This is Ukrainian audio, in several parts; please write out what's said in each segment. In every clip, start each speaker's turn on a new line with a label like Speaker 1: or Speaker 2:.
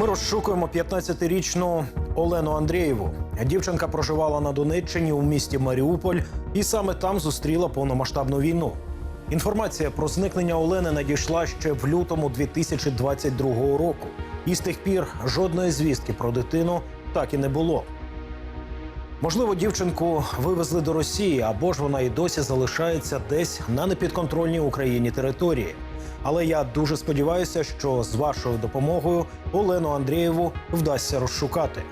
Speaker 1: Ми розшукуємо 15-річну Олену Андрієву. Дівчинка проживала на Донеччині у місті Маріуполь і саме там зустріла повномасштабну війну. Інформація про зникнення Олени надійшла ще в лютому 2022 року. І з тих пір жодної звістки про дитину так і не було. Можливо, дівчинку вивезли до Росії, або ж вона і досі залишається десь на непідконтрольній Україні території. Але я дуже сподіваюся, що з вашою допомогою Олену Андрієву вдасться розшукати.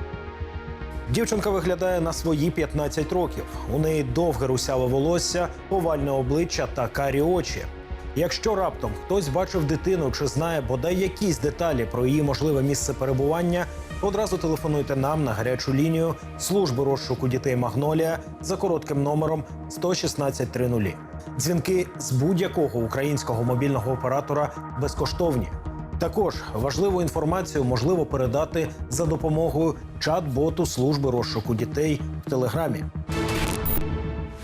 Speaker 1: Дівчинка виглядає на свої 15 років. У неї довге русяве волосся, овальне обличчя та карі очі. Якщо раптом хтось бачив дитину чи знає бодай якісь деталі про її можливе місце перебування, одразу телефонуйте нам на гарячу лінію служби розшуку дітей Магнолія за коротким номером 11630. Дзвінки з будь-якого українського мобільного оператора безкоштовні. Також важливу інформацію можливо передати за допомогою чат-боту служби розшуку дітей в Телеграмі.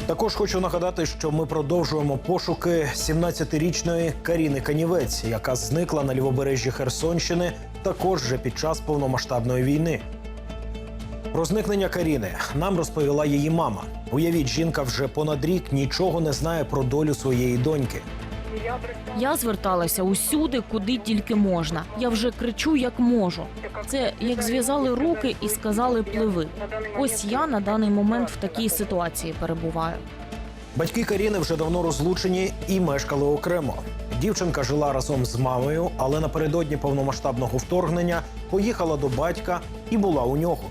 Speaker 1: Також хочу нагадати, що ми продовжуємо пошуки 17-річної Каріни Канівець, яка зникла на лівобережжі Херсонщини, також вже під час повномасштабної війни. Про зникнення Каріни нам розповіла її мама. Уявіть, жінка вже понад рік нічого не знає про долю своєї доньки.
Speaker 2: Я зверталася усюди, куди тільки можна. Я вже кричу, як можу. Це як зв'язали руки і сказали пливи. Ось я на даний момент в такій ситуації перебуваю.
Speaker 1: Батьки Каріни вже давно розлучені і мешкали окремо. Дівчинка жила разом з мамою, але напередодні повномасштабного вторгнення поїхала до батька і була у нього.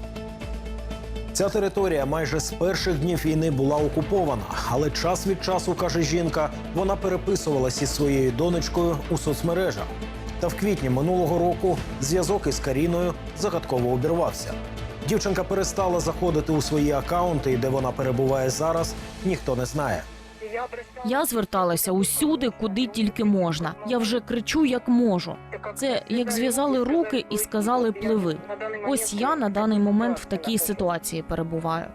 Speaker 1: Ця територія майже з перших днів війни була окупована, але час від часу, каже жінка, вона переписувалась із своєю донечкою у соцмережах. Та в квітні минулого року зв'язок із Каріною загадково обірвався. Дівчинка перестала заходити у свої акаунти, і де вона перебуває зараз, ніхто не знає.
Speaker 2: Я зверталася усюди, куди тільки можна. Я вже кричу, як можу. Це як зв'язали руки і сказали пливи. Ось я на даний момент в такій ситуації перебуваю.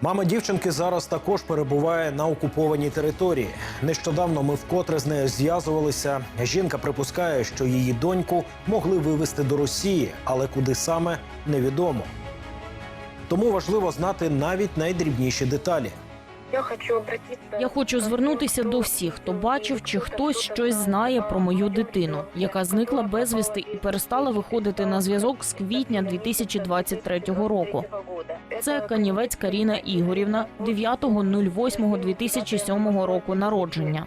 Speaker 1: Мама дівчинки зараз також перебуває на окупованій території. Нещодавно ми вкотре з нею зв'язувалися. Жінка припускає, що її доньку могли вивезти до Росії, але куди саме невідомо. Тому важливо знати навіть найдрібніші деталі.
Speaker 3: Я хочу обратиться.
Speaker 2: Я хочу звернутися до всіх, хто бачив чи хтось щось знає про мою дитину, яка зникла безвісти і перестала виходити на зв'язок з квітня 2023 року. Це Канівець Каріна Ігорівна, 9.08.2007 року народження.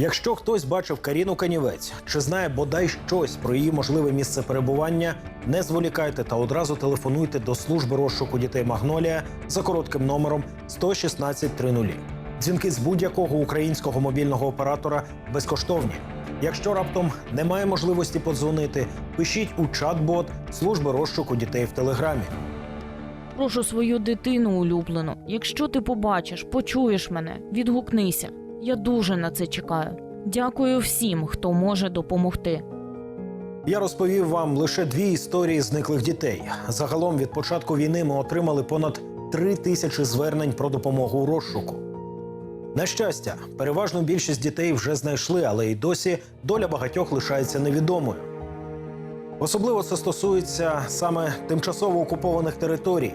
Speaker 1: Якщо хтось бачив Каріну Канівець чи знає бодай щось про її можливе місце перебування, не зволікайте та одразу телефонуйте до служби розшуку дітей Магнолія за коротким номером 11630. Дзвінки з будь-якого українського мобільного оператора безкоштовні. Якщо раптом немає можливості подзвонити, пишіть у чат-бот служби розшуку дітей в Телеграмі.
Speaker 2: Прошу свою дитину улюблену. Якщо ти побачиш, почуєш мене, відгукнися. Я дуже на це чекаю. Дякую всім, хто може допомогти.
Speaker 1: Я розповів вам лише дві історії зниклих дітей. Загалом від початку війни ми отримали понад три тисячі звернень про допомогу у розшуку. На щастя, переважну більшість дітей вже знайшли, але й досі доля багатьох лишається невідомою. Особливо це стосується саме тимчасово окупованих територій,